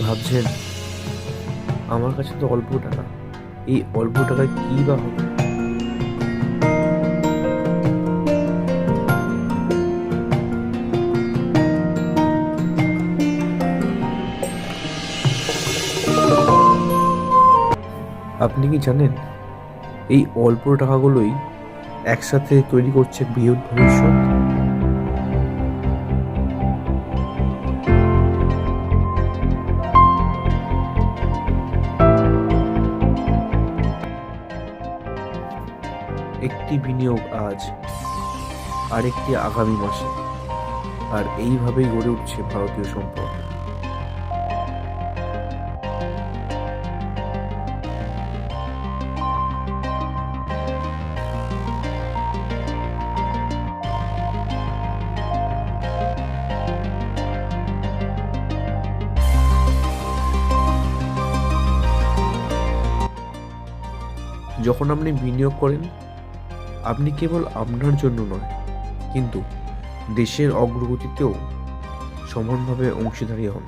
ভাবছেন, আমার কাছে তো অল্প টাকা, এই অল্প টাকায় কী বা হবে? আপনি কি জানেন, এই অল্প টাকাগুলোই একসাথে তৈরি করছে বৃহৎ ভবিষ্যৎ? একটি বিনিয়োগ আজ, আরেকটি আগামী মাসে। আর এইভাবেই গড়ে উঠছে ভারতীয় সম্পদ। যখন আপনি বিনিয়োগ করেন আপনি কেবল আপনার জন্য নয় কিন্তু দেশের অগ্রগতিতেও সমানভাবে অংশীদারী হন।